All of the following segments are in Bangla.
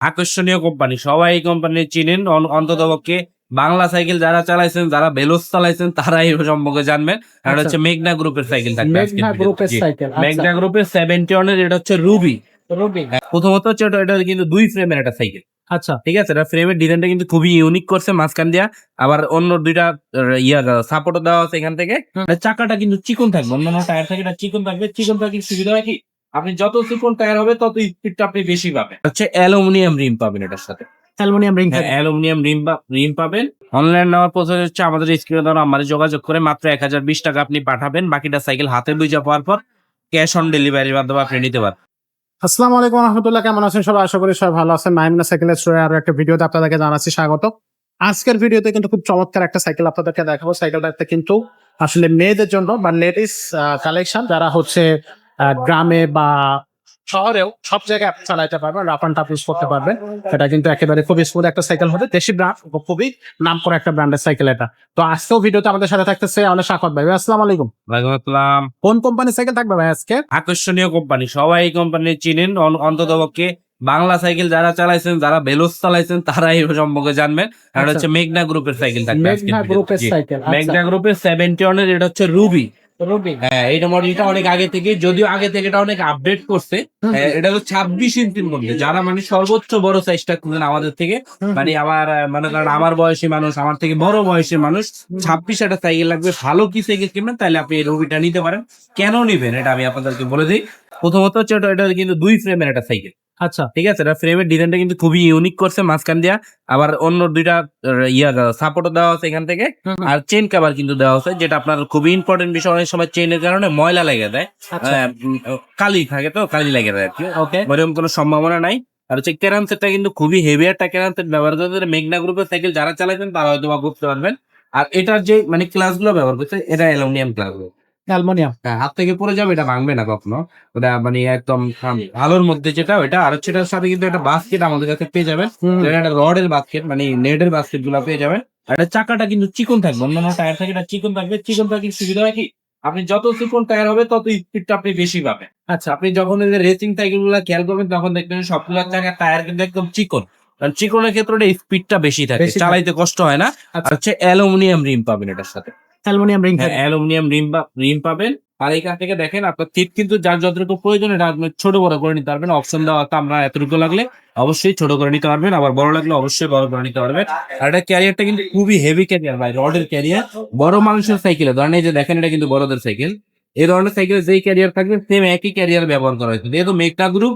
আকর্ষণীয় কোম্পানি সবাই এই কোম্পানি চিনেন। অন- অন্ততপক্ষে বাংলা সাইকেল যারা চালাইছেন যারা বেলোস চালাইছেন তারাই এর সম্পর্কে জানবেন। আর আচ্ছা। হচ্ছে মেঘনা গ্রুপের সাইকেল থাকবে মেঘনা গ্রুপের সেভেন্টি ওয়ানের এটা হচ্ছে রুবি রবি প্রথমত হচ্ছে এটা কিন্তু দুই ফ্রেমের একটা সাইকেল আচ্ছা। ঠিক আছে? এটা ফ্রেমের ডিজাইনটা কিন্তু খুবই ইউনিক করছে মাঝখান দিয়া। আবার অন্য দুইটা ইয়া সাপোর্টও দেওয়া আছে এখান থেকে। চাকাটা কিন্তু চিকন থাকবে। অন্যান্য টায়ার থেকে এটা চিকন থাকবে। চিকন থাকলে সুবিধা হয় কি? আপনি যত চিকন টায়ার হবে তত স্পিডটা আপনি বেশি পাবেন। হচ্ছে অ্যালুমিনিয়াম রিম পাবেন এটার সাথে। অ্যালুমিনিয়াম রিং হ্যাঁ অ্যালুমিনিয়াম রিম রিম পাবেন। অনলাইন নেওয়ার প্রসেস হচ্ছে আমাদের স্ক্রিনে দ্বারা আমাদের যোগাযোগ করে মাত্র এক হাজার বিশ টাকা আপনি পাঠাবেন বাকিটা সাইকেল হাতে বুঝা পাওয়ার পর ক্যাশ অন ডেলিভারির মাধ্যমে আপনি নিতে পারবেন। আসসালামু আলাইকুম রহমতুল্লাহ কেমন আছেন সবাই? আশা করি সবাই ভালো আছেন। মাইমনা সাইকেলের স্টোরে আরও একটা ভিডিওতে আপনাদেরকে জানাচ্ছি স্বাগত। আজকের ভিডিওতে কিন্তু খুব চমৎকার একটা সাইকেল আপনাদেরকে দেখাবো। সাইকেলটাতে কিন্তু আসলে মেয়েদের জন্য বা লেডিস কালেকশন যারা হচ্ছে গ্রামে বা শহরেও সব জায়গায় আপনি চালাইতে পারবেন রাফ অ্যান্ড টাফ ইউজ করতে পারবেন। এটা কিন্তু একেবারে খুবই স্মুথ একটা সাইকেল হবে। দেশি ব্র্যান্ড খুবই নাম করা একটা ব্র্যান্ডের সাইকেল এটা। তো আজকেও ভিডিওতে আমাদের সাথে থাকতেছে আমাদের সাকত ভাই। আসসালাম আলাইকুম। ওয়ালাইকুম আসসালাম। কোন কোম্পানির সাইকেল থাকবে ভাই আজকে? আকর্ষণীয় কোম্পানি সবাই এই কোম্পানি চিনেন। অন- অন্ততপক্ষে বাংলা সাইকেল যারা চালাইছেন যারা বেলোস চালাইছেন তারা এই সম্পর্কে জানবেন। আর আচ্ছা। হচ্ছে মেঘনা গ্রুপের সাইকেল থাকবে মেঘনা গ্রুপের। সাইকেল মেঘনা গ্রুপের সেভেন্টি ওয়ানের এটা হচ্ছে রবি হ্যাঁ এইটা মডেলটা অনেক আগে থেকে যদিও আগে থেকে এটা অনেক আপডেট করছে। হ্যাঁ, এটা হলো ছাব্বিশ ইঞ্চির মধ্যে যারা মানে সর্বোচ্চ বড় সাইজটা খুঁজেন আমাদের থেকে মানে আমার মানে কারণ আমার বয়সী মানুষ আমার থেকে বড় বয়সের মানুষ ছাব্বিশ একটা সাইকেল লাগবে। ভালো কি সাইকেল কিনবেন তাহলে আপনি এই রবিটা নিতে পারেন। কেন নিবেন এটা আমি আপনাদেরকে বলে দিই। প্রথমত হচ্ছে এটা এটা কিন্তু দুই ফ্রেমের একটা সাইকেল আচ্ছা ঠিক আছে এটা ফ্রেমের ডিজাইনটা কিন্তু খুবই ইউনিক করছে মাঝখান দিয়া। আবার অন্য দুইটা ইয়া সাপোর্টও দেওয়া আছে এখান থেকে। আর চেন কাভার কিন্তু দেওয়া আছে যেটা আপনার খুবই ইম্পর্টেন্ট বিষয় অনেক সময় চেনের কারণে ময়লা লেগে দেয় আচ্ছা। কালি থাকে তো কালি লেগে যায় ওকে। ওরকম কোনো সম্ভাবনা নাই। আর হচ্ছে ক্যারাম সেটটা কিন্তু খুবই হেভি একটা ক্যারাম সেট ব্যবহার করতে মেঘনা গ্রুপের সাইকেল যারা চালাইছেন তারা হয়তো বা বুঝতে পারবেন। আর এটার যে মানে ক্লাসগুলো ব্যবহার করছে এটা অ্যালুমিনিয়াম ক্লাস অ্যালুমিনিয়াম। হাত থেকে পড়ে যাবে এটা ভাঙবে না কখনো। ওটা মানে একদম ভালোর মধ্যে যেটা ওটা আর হচ্ছে এটার সাথে কিন্তু একটা বাস্কেট আমাদের কাছে পেয়ে যাবেন। একটা রডের বাস্কেট মানে নেটের বাস্কেটগুলো পেয়ে যাবেন। আর এটা চাকাটা কিন্তু চিকন থাকবে অন্যান্য টায়ার থেকে এটা চিকন থাকবে। চিকন থাকলে সুবিধা হয় কি আপনি যত চিকন টায়ার হবে তত স্পিডটা আপনি বেশি পাবেন। আচ্ছা। আপনি যখন এই যে রেসিং সাইকেলগুলো খেয়াল করবেন তখন দেখবেন সবগুলোর চাকার টায়ার কিন্তু একদম চিকন। কারণ চিকনের ক্ষেত্রে স্পিডটা বেশি থাকে বেশি থাকে। চালাইতে কষ্ট হয় না। আর আচ্ছা। হচ্ছে অ্যালুমিনিয়াম রিম পাবেন এটার সাথে। অ্যালুমিনিয়াম রিং হ্যাঁ অ্যালুমিনিয়াম রিম রিম পাবেন। আর এখান থেকে দেখেন আপনার টিপ কিন্তু যার যতটুকু প্রয়োজন এটা আপনি ছোট বড় করে নিতে পারবেন। অপশন দেওয়া আছে আমরা এতটুকু লাগলে অবশ্যই ছোট করে নিতে পারবেন আবার বড় লাগলে অবশ্যই বড় করে নিতে পারবেন। আর এটা ক্যারিয়ারটা কিন্তু খুবই হেভি ক্যারিয়ার ভাই রডের ক্যারিয়ার বড় মানুষের সাইকেলে ধরেন এই যে দেখেন এটা কিন্তু বড়দের সাইকেল এই ধরনের সাইকেলে যেই ক্যারিয়ার থাকবে সেম একই ক্যারিয়ার ব্যবহার করা হয়েছে। যেহেতু মেকটা গ্রুপ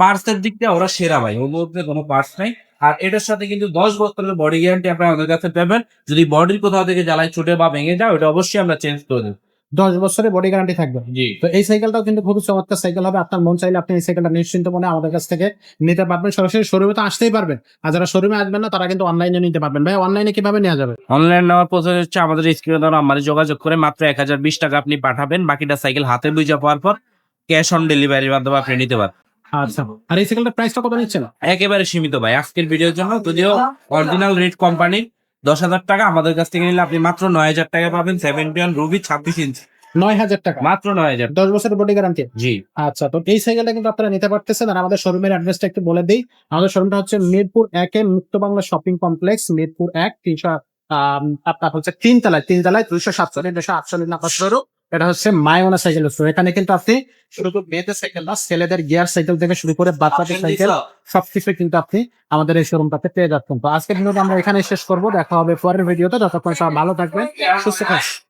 পার্টসের দিক দিয়ে ওরা সেরা ভাই ওর মধ্যে কোনো পার্টস নাই। আর এটার সাথে কিন্তু দশ বছরের বডি গ্যারান্টি আপনারা আমাদের কাছে পাবেন। যদি বডির কোথাও থেকে জ্বালায় ছুটে বা ভেঙে যায় ওটা অবশ্যই আমরা চেঞ্জ করে দেবো। দশ বছরের বডি গ্যারান্টি থাকবে। জি। তো এই সাইকেলটাও কিন্তু খুবই চমৎকার সাইকেল হবে। আপনার মন চাইলে আপনি এই সাইকেলটা নিশ্চিন্ত মনে আমাদের কাছ থেকে নিতে পারবেন। সরাসরি শোরুমে তো আসতেই পারবেন। আর যারা শোরুমে আসবেন না তারা কিন্তু অনলাইনে নিতে পারবেন। ভাই অনলাইনে কীভাবে নেওয়া যাবে? অনলাইন নেওয়ার প্রসেস হচ্ছে আমাদের স্ক্রিনে দ্বারা আমাদের যোগাযোগ করে মাত্র এক হাজার বিশ টাকা আপনি পাঠাবেন। বাকিটা সাইকেল হাতে বুঝা পাওয়ার পর ক্যাশ অন ডেলিভারির মাধ্যমে আপনি নিতে পারবেন। আচ্ছা। আর এই সাইকেলটার প্রাইসটা কত নিচ্ছেন? একেবারে সীমিত ভাই। আজকের ভিডিওর জন্য যদিও অরিজিনাল রেট কোম্পানির দশ হাজার টাকা আমাদের কাছ থেকে নিলে আপনি মাত্র নয় হাজার টাকা পাবেন। সেভেন্টি ওয়ান রুবি ছাব্বিশ ইঞ্চি নয় হাজার টাকা। মাত্র নয় হাজার। দশ বছরের বডি গ্যারান্টি জি। আচ্ছা তো এই সাইকেলটা কিন্তু আপনারা নিতে পারতেছেন। আর আমাদের শোরুমের অ্যাড্রেসটা একটু বলে দিই। আমাদের শোরুমটা হচ্ছে মিরপুর একে মুক্ত বাংলা শপিং কমপ্লেক্স মিরপুর এক তিনশো আপনার হচ্ছে তিন তলায় তিন তলায় দুইশো সাতচল্লিশ দুশো আটচল্লিশ নাম্বার শোরুম এটা হচ্ছে মায়োনা সাইকেল স্টোর এখানে কিন্তু আপনি শুধু করে মেয়েদের সাইকেল না ছেলেদের গিয়ার সাইকেল থেকে শুরু করে বাচ্চাদের সাইকেল সবকিছু কিন্তু আপনি আমাদের এই শোরুমটাতে পেয়ে যাচ্ছেন। তো আজকের ভিডিওটা আমরা এখানে শেষ করব। দেখা হবে পরের ভিডিওতে যতক্ষণ সব ভালো থাকবেন সুস্থ থাকবেন।